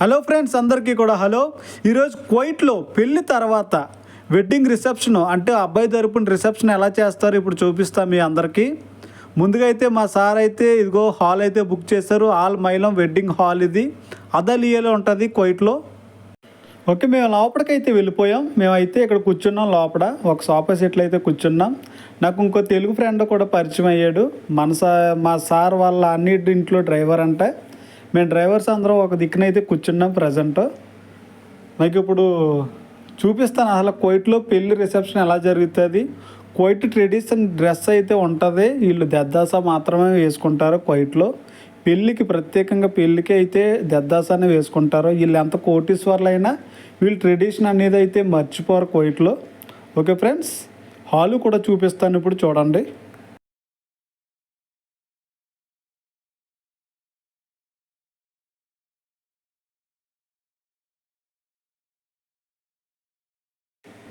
Hello friends అందరికీ కూడా hello. ఈరోజు కువైట్లో పెళ్ళి తర్వాత వెడ్డింగ్ రిసెప్షన్ అంటే అబ్బాయి తరపున రిసెప్షన్ ఎలా చేస్తారు ఇప్పుడు చూపిస్తాం మీ అందరికీ. ముందుగా అయితే మా సార్ అయితే ఇదిగో హాల్ అయితే బుక్ చేశారు ఆల్ మైలం వెడ్డింగ్ హాల్ ఇది. అదలియలో ఉంటుంది కువైట్లో. ఓకే మేము లోపలికైతే వెళ్ళిపోయాం. మేమైతే ఇక్కడ కూర్చున్నాం లోపల. ఒక సోఫా సెట్లు అయితే కూర్చున్నాం. నాకు ఇంకో తెలుగు ఫ్రెండ్ కూడా పరిచయం అయ్యాడు. మన సా మా సార్ వాళ్ళ అన్నిటి ఇంట్లో డ్రైవర్ అంటే. మేము డ్రైవర్స్ అందరం ఒక దిక్కునైతే కూర్చున్నాం ప్రజెంట్. మీకు ఇప్పుడు చూపిస్తాను అసలు కోయిట్లో పెళ్ళి రిసెప్షన్ ఎలా జరుగుతుంది? కోయిట్ ట్రెడిషన్ డ్రెస్ అయితే ఉంటుంది వీళ్ళు దద్దాస మాత్రమే వేసుకుంటారు కోయిట్లో. పెళ్ళికి ప్రత్యేకంగా పెళ్ళికి అయితే దద్దాసాన్ని వేసుకుంటారు. వీళ్ళు ఎంత కోటీశ్వర్లైనా వీళ్ళు ట్రెడిషన్ అనేది అయితే మర్చిపోరు కోయిట్లో. ఓకే ఫ్రెండ్స్ హాలు కూడా చూపిస్తాను ఇప్పుడు చూడండి.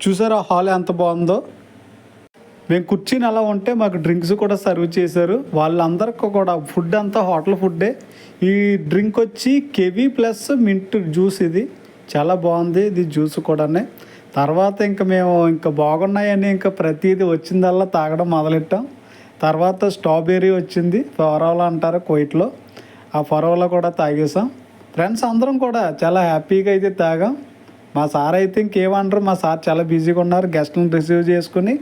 చూసారా హాల్ ఎంత బాగుందో? మేము కుర్చీని అలా ఉంటే మాకు డ్రింక్స్ కూడా సర్వ్ చేశారు. వాళ్ళందరికీ కూడా ఫుడ్ అంతా హోటల్ ఫుడ్డే. ఈ డ్రింక్ వచ్చి కెవీ ప్లస్ మింట్ జ్యూస్ ఇది. చాలా బాగుంది ఇది జ్యూస్ కూడానే. తర్వాత ఇంకా మేము ఇంకా బాగున్నాయని ఇంకా ప్రతిదీ వచ్చిందల్లా తాగడం మొదలెట్టాం. తర్వాత స్ట్రాబెర్రీ వచ్చింది ఫరోలా అంటారు కోయిట్లో. ఆ ఫరోలా కూడా తాగేసాం ఫ్రెండ్స్ అందరం కూడా చాలా హ్యాపీగా అయితే తాగాం. మా సార్ అయితే ఇంకేమంటారు మా సార్ చాలా బిజీగా ఉన్నారు గెస్ట్లను రిసీవ్ చేసుకుని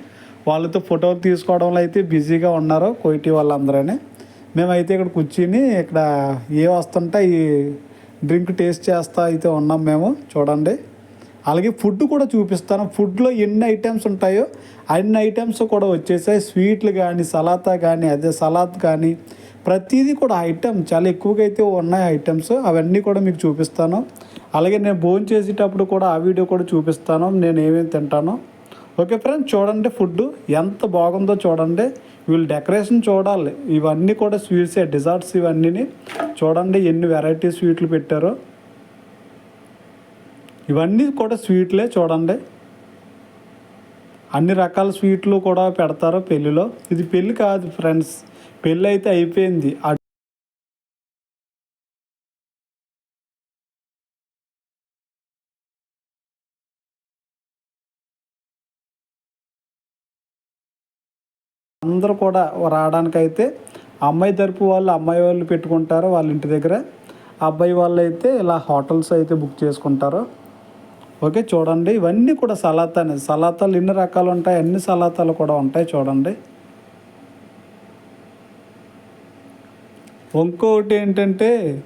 వాళ్ళతో ఫోటోలు తీసుకోవడంలో అయితే బిజీగా ఉన్నారు కోయిటి వాళ్ళందరూ మేమైతే ఇక్కడ కూర్చుని ఇక్కడ ఏ వస్తుంటే ఈ డ్రింక్ టేస్ట్ చేస్తా అయితే ఉన్నాం మేము చూడండి. అలాగే ఫుడ్ కూడా చూపిస్తాను ఫుడ్లో ఎన్ని ఐటమ్స్ ఉంటాయో అన్ని ఐటమ్స్ కూడా వచ్చేసాయి. స్వీట్లు కానీ సలాతా కానీ అదే సలాద్ కానీ ప్రతిదీ కూడా ఐటమ్ చాలా ఎక్కువగా అయితే ఉన్నాయి ఐటమ్స్ అవన్నీ కూడా మీకు చూపిస్తాను. అలాగే నేను భోజనం చేసేటప్పుడు కూడా ఆ వీడియో కూడా చూపిస్తాను. నేను ఏమేమి తింటానో. ఓకే ఫ్రెండ్స్ చూడండి ఫుడ్ ఎంత బాగుందో చూడండి. వీళ్ళు డెకరేషన్ చూడాలి. ఇవన్నీ కూడా స్వీట్సే డిజర్ట్స్ ఇవన్నీ చూడండి ఎన్ని వెరైటీ స్వీట్లు పెట్టారో. ఇవన్నీ కూడా స్వీట్లే చూడండి. అన్ని రకాల స్వీట్లు కూడా పెడతారు పెళ్ళిలో. ఇది పెళ్ళి కాదు ఫ్రెండ్స్ పెళ్ళి అయితే అయిపోయింది. ఆ అందరూ కూడా రావడానికైతే అమ్మాయి తరపు వాళ్ళు అమ్మాయి వాళ్ళు పెట్టుకుంటారు వాళ్ళ ఇంటి దగ్గర. అబ్బాయి వాళ్ళు అయితే ఇలా హోటల్స్ అయితే బుక్ చేసుకుంటారు. ఓకే చూడండి. ఇవన్నీ కూడా సలాతానే. సలాతాలు ఎన్ని రకాలు ఉంటాయి? అన్ని సలాతాలు కూడా ఉంటాయి చూడండి. ఇంకొకటి ఏంటంటే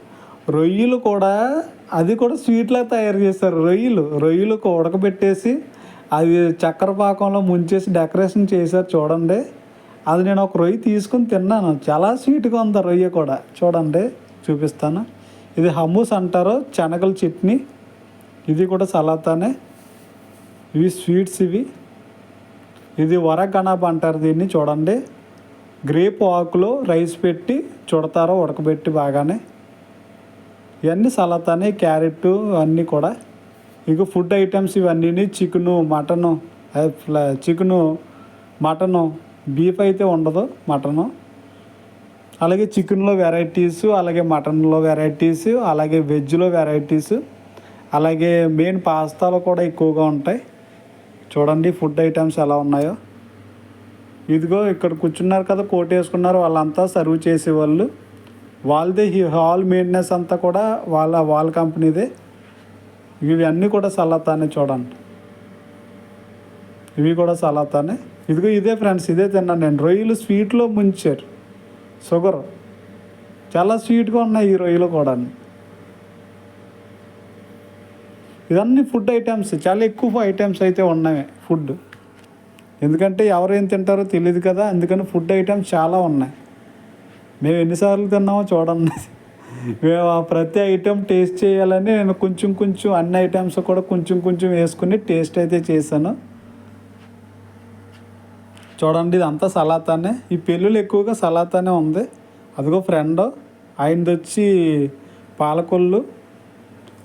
రొయ్యలు కూడా అది కూడా స్వీట్లా తయారు చేస్తారు. రొయ్యలు రొయ్యలు ఉడకబెట్టేసి అది చక్కెర పాకంలో ముంచేసి డెకరేషన్ చేశారు చూడండి. అది నేను ఒక రొయ్య తీసుకుని తిన్నాను. చాలా స్వీట్గా ఉంది రొయ్య కూడా. చూడండి చూపిస్తాను. ఇది హమ్మూస్ అంటారు శనగల చట్నీ. ఇది కూడా సలాతానే. ఇవి స్వీట్స్ ఇవి. ఇది వరగణాబ్ అంటారు దీన్ని చూడండి. గ్రేపు ఆకులో రైస్ పెట్టి చుడతారో ఉడకబెట్టి బాగానే. ఇవన్నీ సలాతానే క్యారెట్ అన్నీ కూడా. ఇక ఫుడ్ ఐటమ్స్ ఇవన్నీ chicken mutton chicken mutton beef అయితే ఉండదు మటను. అలాగే చికెన్లో వెరైటీస్ అలాగే మటన్లో వెరైటీస్ అలాగే వెజ్లో వెరైటీస్ అలాగే మెయిన్ పాస్తాలు కూడా ఎక్కువగా ఉంటాయి. చూడండి ఫుడ్ ఐటమ్స్ ఎలా ఉన్నాయో. ఇదిగో ఇక్కడ కూర్చున్నారు కదా కోట్ వేసుకున్నారు వాళ్ళంతా సర్వ్ చేసేవాళ్ళు. వాళ్ళదే ఈ హాల్ మెయింటెనెన్స్ అంతా కూడా వాళ్ళ వాళ్ళ కంపెనీదే ఇవి అన్నీ కూడా సలాతానే చూడండి. ఇవి కూడా సలాతానే ఇదిగో ఇదే ఫ్రెండ్స్ ఇదే తిన్నాను నేను. రొయ్యలు స్వీట్లో ముంచారు. షుగర్ చాలా స్వీట్గా ఉన్నాయి ఈ రొయ్యలు కూడా ఇవన్నీ ఫుడ్ ఐటమ్స్ చాలా ఎక్కువ ఐటమ్స్ అయితే ఉన్నాయి ఫుడ్ ఎందుకంటే ఎవరేం తింటారో తెలియదు కదా అందుకని ఫుడ్ ఐటమ్స్ చాలా ఉన్నాయి. మేము ఎన్నిసార్లు తిన్నామో చూడండి. మేము ఆ ప్రతి ఐటెం టేస్ట్ చేయాలని నేను కొంచెం కొంచెం అన్ని ఐటమ్స్ కూడా కొంచెం కొంచెం వేసుకుని టేస్ట్ అయితే చేశాను. చూడండి ఇదంతా సలాతానే. ఈ పెళ్ళిళ్ళు ఎక్కువగా సలాతానే ఉంది. అదిగో ఫ్రెండ్ ఆయనది వచ్చి పాలకొల్లు.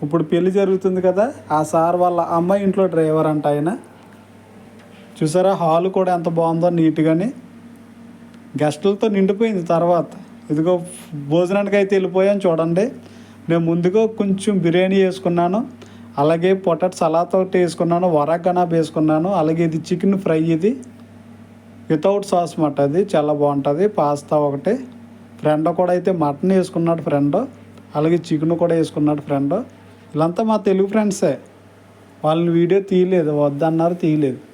ఇప్పుడు పెళ్ళి జరుగుతుంది కదా ఆ సార్ వాళ్ళ అమ్మాయి ఇంట్లో డ్రైవర్ అంట ఆయన. చూసారా? హాల్ కూడా ఎంత బాగుందో నీట్గాని. గెస్టులతో నిండిపోయింది తర్వాత. ఇదిగో భోజనానికి అయితే వెళ్ళిపోయాం చూడండి. నేను ముందుగా కొంచెం బిర్యానీ వేసుకున్నాను. అలాగే పొటాటో సలాద్ ఒకటి వేసుకున్నాను వరగనాబ్ వేసుకున్నాను. అలాగే ఇది చికెన్ ఫ్రై ఇది. వితౌట్ సాస్ మాట అది. చాలా బాగుంటుంది. పాస్తా ఒకటి. ఫ్రెండ్ కూడా అయితే మటన్ వేసుకున్నాడు ఫ్రెండ్. అలాగే చికెన్ కూడా వేసుకున్నాడు ఫ్రెండ్. వీళ్ళంతా మా తెలుగు ఫ్రెండ్సే. వాళ్ళని వీడియో తీయలేదు. వద్దన్నారు తీయలేదు.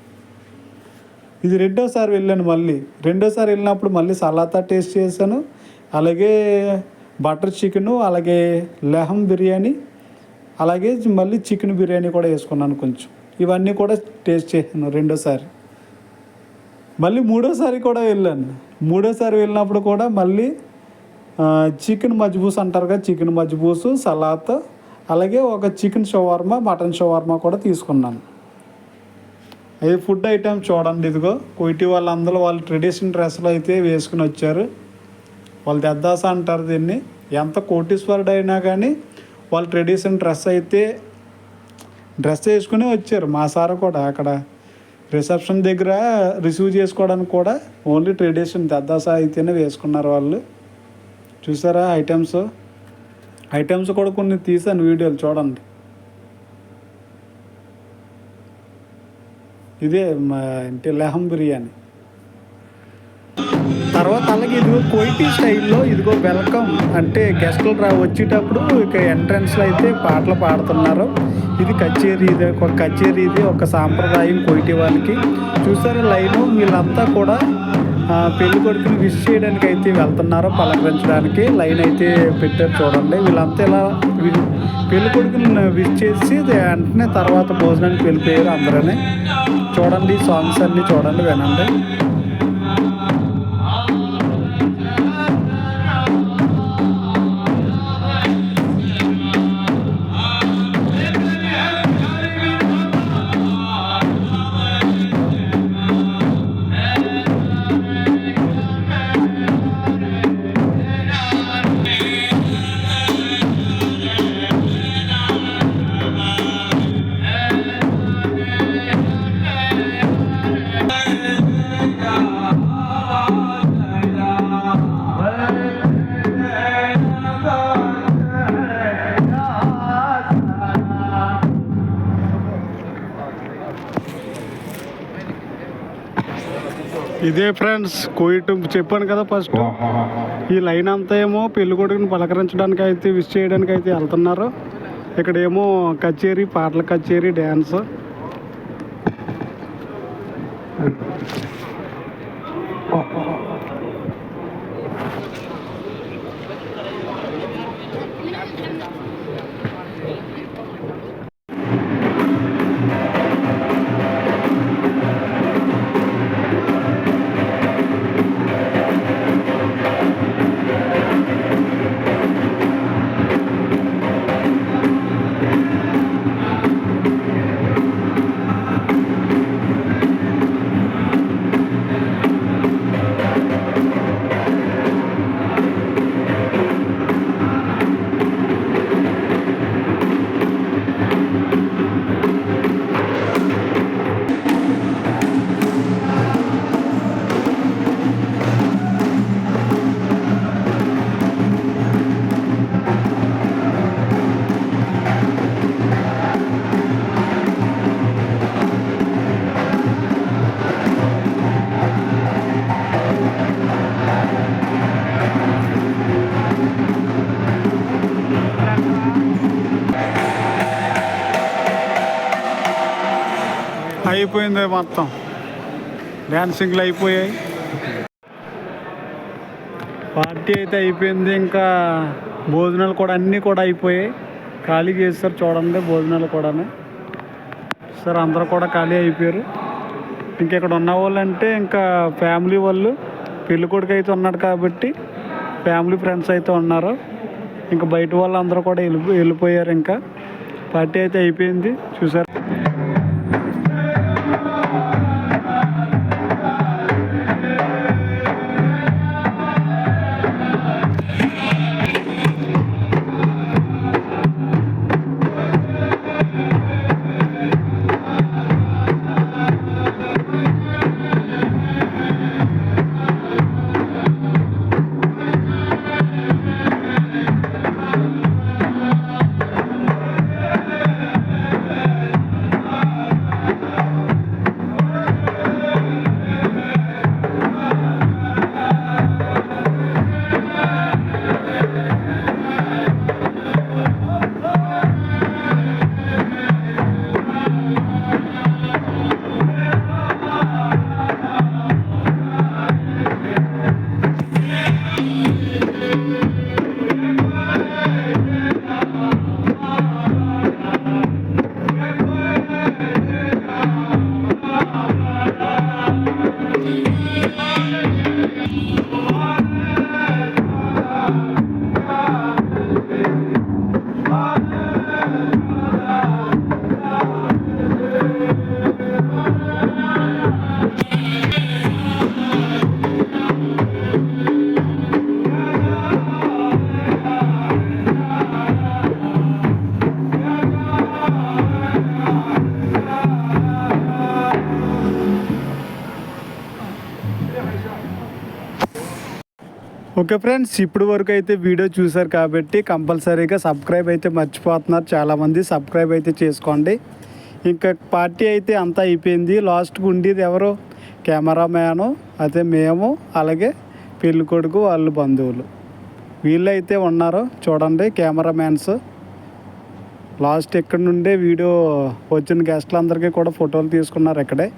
ఇది రెండోసారి వెళ్ళాను మళ్ళీ. రెండోసారి వెళ్ళినప్పుడు మళ్ళీ సలాతా టేస్ట్ చేశాను. అలాగే బటర్ చికెను అలాగే లెహం బిర్యానీ అలాగే మళ్ళీ చికెన్ బిర్యానీ కూడా వేసుకున్నాను కొంచెం. ఇవన్నీ కూడా టేస్ట్ చేశాను రెండోసారి. మళ్ళీ మూడోసారి కూడా వెళ్ళాను. మూడోసారి వెళ్ళినప్పుడు కూడా మళ్ళీ చికెన్ మజ్బూస్ అంటారు కదా చికెన్ మజ్బూసు సలాత్ అలాగే ఒక చికెన్ షవర్మా మటన్ షవర్మా కూడా తీసుకున్నాను. అవి ఫుడ్ ఐటమ్ చూడండి ఇదిగో. కొయిటి వాళ్ళందరూ వాళ్ళు ట్రెడిషనల్ డ్రెస్సులు అయితే వేసుకుని వచ్చారు. వాళ్ళు దద్దాస అంటారు దీన్ని. ఎంత కోటీశ్వరుడు అయినా కానీ వాళ్ళు ట్రెడిషనల్ డ్రెస్ అయితే డ్రెస్ వేసుకుని వచ్చారు. మా సార్ కూడా అక్కడ రిసెప్షన్ దగ్గర రిసీవ్ చేసుకోవడానికి కూడా ఓన్లీ ట్రెడిషన్ దద్దాస అయితేనే వేసుకున్నారు వాళ్ళు. చూసారా ఐటమ్స్? ఐటమ్స్ కూడా కొన్ని తీసాను వీడియోలు చూడండి. ఇదే మా లెహం బిర్యానీ. తర్వాత అలాగే ఇదిగో కోయిటీ స్టైల్లో ఇదిగో వెల్కమ్ అంటే గెస్టులు రా వచ్చేటప్పుడు ఇక ఎంట్రన్స్లో అయితే పాటలు పాడుతున్నారు. ఇది కచేరీ ఇది ఒక కచేరీ ఇది ఒక సాంప్రదాయం కోయిటీ వాళ్ళకి. చూసారు లైన్? వీళ్ళంతా కూడా పెళ్ళి కొడుకుని విష్ చేయడానికి అయితే వెళ్తున్నారు పలకరించడానికి. లైన్ అయితే పెట్టారు చూడండి. వీళ్ళంతా ఇలా పెళ్ళి కొడుకుని విష్ చేసి వెంటనే తర్వాత భోజనానికి వెళ్ళిపోయారు అందరూ చూడండి సాంగ్స్ అన్నీ చూడండి వినండి. ఇదే ఫ్రెండ్స్ కోయిట్ చెప్పాను కదా ఫస్ట్ ఈ లైన్ అంతా ఏమో పెళ్ళి కొడుకుని పలకరించడానికి అయితే విష్ చేయడానికి అయితే వెళ్తున్నారు. ఇక్కడ ఏమో కచేరీ పాటల కచేరీ డ్యాన్స్ అయిపోయింది మొత్తం. డ్యాన్సింగ్లు అయిపోయాయి. పార్టీ అయితే అయిపోయింది ఇంకా భోజనాలు కూడా అన్నీ కూడా అయిపోయాయి. ఖాళీ చేస్తారు చూడండి భోజనాలు కూడా సార్ అందరూ కూడా ఖాళీ అయిపోయారు. ఇంక ఇక్కడ ఉన్న వాళ్ళు అంటే ఇంకా ఫ్యామిలీ వాళ్ళు పెళ్ళికొడుకు అయితే ఉన్నాడు కాబట్టి ఫ్యామిలీ ఫ్రెండ్స్ అయితే ఉన్నారు. ఇంకా బయట వాళ్ళు అందరూ కూడా వెళ్ళి వెళ్ళిపోయారు ఇంకా. పార్టీ అయితే అయిపోయింది చూసారు ఓకే ఫ్రెండ్స్ ఇప్పుడు వరకు అయితే వీడియో చూసారు కాబట్టి కంపల్సరీగా సబ్స్క్రైబ్ అయితే మర్చిపోతున్నారు. చాలామంది సబ్స్క్రైబ్ అయితే చేసుకోండి. ఇంకా పార్టీ అయితే అంతా అయిపోయింది. లాస్ట్కి ఉండేది ఎవరు? కెమెరామ్యాను అయితే మేము అలాగే పెళ్ళి కొడుకు వాళ్ళ బంధువులు. వీళ్ళు అయితే ఉన్నారు చూడండి కెమెరామ్యాన్స్. లాస్ట్ ఇక్కడ నుండే వీడియో వచ్చిన గెస్ట్లందరికీ కూడా ఫోటోలు తీసుకున్నారు ఇక్కడే.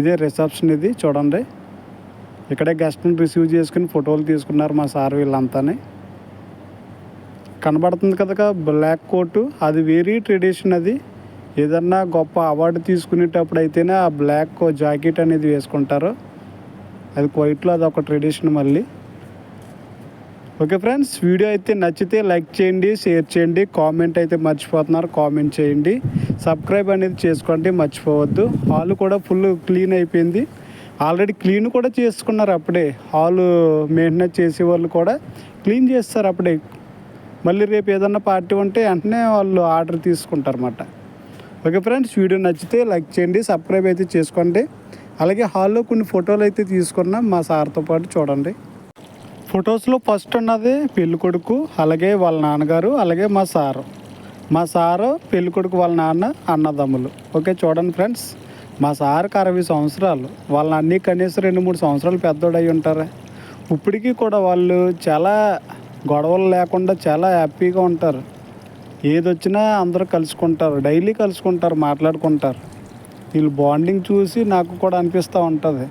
ఇదే రిసెప్షన్ ఇది చూడండి. ఇక్కడే గెస్ట్ని రిసీవ్ చేసుకుని ఫోటోలు తీసుకున్నారు మా సార్ వీళ్ళంతానే. కనబడుతుంది కదా బ్లాక్ కోటు. అది వెరీ ట్రెడిషన్ అది. ఏదన్నా గొప్ప అవార్డు తీసుకునేటప్పుడు అయితేనే ఆ బ్లాక్ జాకెట్ అనేది వేసుకుంటారు. అది వైట్లో అది ఒక ట్రెడిషన్ మళ్ళీ. ఓకే ఫ్రెండ్స్ వీడియో అయితే నచ్చితే లైక్ చేయండి షేర్ చేయండి కామెంట్ అయితే మర్చిపోతున్నారు కామెంట్ చేయండి. సబ్స్క్రైబ్ అనేది చేసుకోండి మర్చిపోవద్దు. హాల్ కూడా ఫుల్ క్లీన్ అయిపోయింది. ఆల్రెడీ క్లీన్ కూడా చేసుకున్నారు అప్పుడే. హాల్ మెయింటెనెన్స్ చేసే వాళ్ళు కూడా క్లీన్ చేస్తారు అప్పుడే. మళ్ళీ రేపు ఏదన్నా పార్టీ ఉంటే వెంటనే వాళ్ళు ఆర్డర్ తీసుకుంటారు అన్నమాట ఓకే ఫ్రెండ్స్ వీడియో నచ్చితే లైక్ చేయండి సబ్స్క్రైబ్ అయితే చేసుకోండి. అలాగే హాల్లో కొన్ని ఫోటోలు అయితే తీసుకున్నాం మా సార్తో పాటు చూడండి. ఫొటోస్లో ఫస్ట్ ఉన్నది పెళ్ళి కొడుకు అలాగే వాళ్ళ నాన్నగారు అలాగే మా సారు. మా సారు పెళ్ళి కొడుకు వాళ్ళ నాన్న అన్నదమ్ములు. ఓకే చూడండి ఫ్రెండ్స్. మా సార్కి అరవై సంవత్సరాలు. వాళ్ళ అన్నీ కనీసం రెండు మూడు సంవత్సరాలు పెద్దోడు అయి ఉంటారు. ఇప్పటికీ కూడా వాళ్ళు చాలా గొడవలు లేకుండా చాలా హ్యాపీగా ఉంటారు. ఏది వచ్చినా అందరూ కలుసుకుంటారు. డైలీ కలుసుకుంటారు మాట్లాడుకుంటారు. వీళ్ళు బాండింగ్ చూసి నాకు కూడా అనిపిస్తూ ఉంటుంది.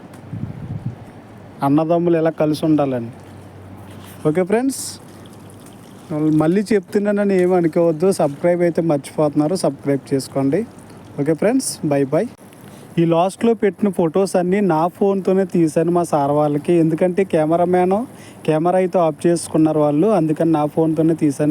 అన్నదమ్ములు ఎలా కలిసి ఉండాలని. ఓకే ఫ్రెండ్స్ మళ్ళీ చెప్తున్నానని ఏమి అనుకోవద్దు. సబ్స్క్రైబ్ అయితే మర్చిపోతున్నారు. సబ్స్క్రైబ్ చేసుకోండి. Okay friends bye bye. ఈ లాస్ట్లో పెట్టిన ఫొటోస్ అన్నీ నా ఫోన్తోనే తీశాను మా సార్ వాళ్ళకి. ఎందుకంటే కెమెరామ్యాన్ కెమెరా అయితే ఆఫ్ చేసుకున్నారు వాళ్ళు. అందుకని నా ఫోన్తోనే తీశాను.